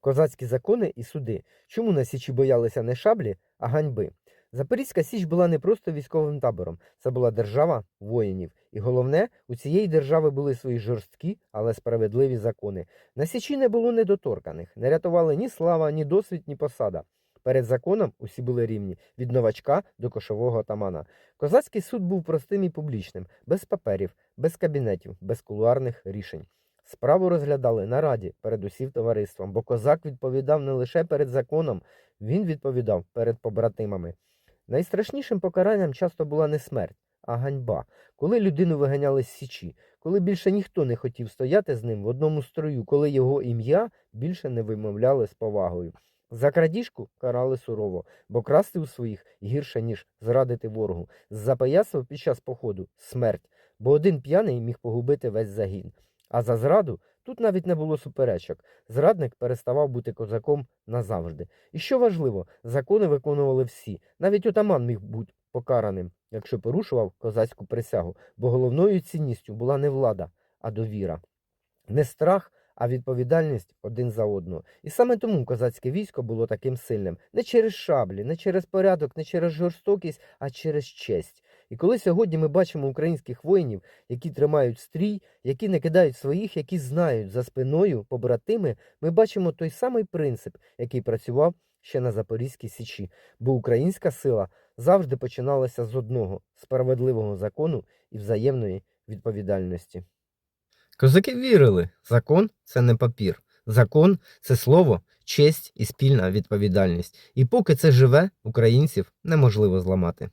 Козацькі закони і суди. Чому на Січі боялися не шаблі, а ганьби? Запорізька Січ була не просто військовим табором, це була держава воїнів. І головне, у цієї держави були свої жорсткі, але справедливі закони. На Січі не було недоторканих, не рятували ні слава, ні досвід, ні посада. Перед законом усі були рівні від новачка до кошового атамана. Козацький суд був простим і публічним, без паперів, без кабінетів, без кулуарних рішень. Справу розглядали на раді перед усім товариством, бо козак відповідав не лише перед законом, він відповідав перед побратимами. Найстрашнішим покаранням часто була не смерть, а ганьба, коли людину виганяли з січі, коли більше ніхто не хотів стояти з ним в одному строю, коли його ім'я більше не вимовляли з повагою. За крадіжку карали сурово, бо красти у своїх гірше, ніж зрадити ворогу. За пияцтво під час походу смерть, бо один п'яний міг погубити весь загін. А за зраду тут навіть не було суперечок. Зрадник переставав бути козаком назавжди. І що важливо, закони виконували всі. Навіть отаман міг бути покараним, якщо порушував козацьку присягу, бо головною цінністю була не влада, а довіра. Не страх, а відповідальність один за одного. І саме тому козацьке військо було таким сильним. Не через шаблі, не через порядок, не через жорстокість, а через честь. І коли сьогодні ми бачимо українських воїнів, які тримають стрій, які не кидають своїх, які знають за спиною побратими, ми бачимо той самий принцип, який працював ще на Запорізькій Січі. Бо українська сила завжди починалася з одного справедливого закону і взаємної відповідальності. Козаки вірили, закон це не папір. Закон це слово, честь і спільна відповідальність. І поки це живе, українців неможливо зламати.